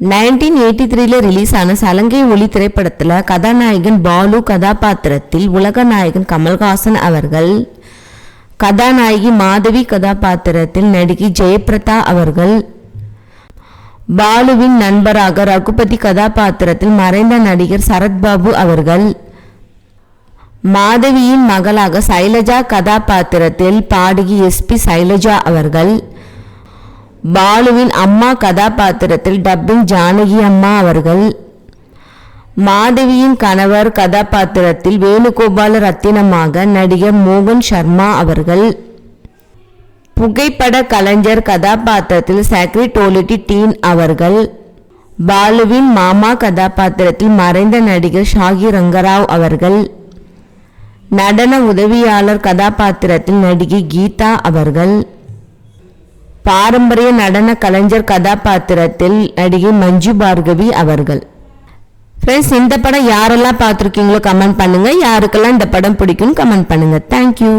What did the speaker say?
Nineteen eighty த்ரீல release ஆன சலங்கை ஒளி திரைப்படத்தில் கதாநாயகன் பாலு கதாபாத்திரத்தில் உலக நாயகன் கமல்ஹாசன் அவர்கள் கதாநாயகி மாதவி கதாபாத்திரத்தில் நடிகை ஜெயபிரதா அவர்கள் பாலுவின் நண்பராக ரகுபதி கதாபாத்திரத்தில் மறைந்த நடிகர் சரத்பாபு அவர்கள் மாதவியின் மகளாக சைலஜா கதாபாத்திரத்தில் பாடகி எஸ்பி சைலஜா அவர்கள் பாலுவின் அம்மா கதாபாத்திரத்தில் டப்பிங் ஜானகி அம்மா அவர்கள். மாதவியின் கணவர் கதாபாத்திரத்தில் வேணுகோபால ரத்தினமாக நடிகர் மோகன் சர்மா அவர்கள். புகைப்பட கலைஞர் கதாபாத்திரத்தில் செக்ரிட்டோலிட்டி டீன் அவர்கள். பாலுவின் மாமா கதாபாத்திரத்தில் மறைந்த நடிகர் ஷாகி ரங்கராவ் அவர்கள். நடன உதவியாளர் கதாபாத்திரத்தில் நடிகை கீதா அவர்கள். பாரம்பரிய நடன கலைஞர் கதாபாத்திரத்தில் நடிகை மஞ்சு பார்கவி அவர்கள். ஃப்ரெண்ட்ஸ் இந்த படம் யாரெல்லாம் பார்த்துருக்கீங்களோ கமெண்ட் பண்ணுங்கள் யாருக்கெல்லாம் இந்த படம் பிடிக்கும்னு கமெண்ட் பண்ணுங்கள் தேங்க்யூ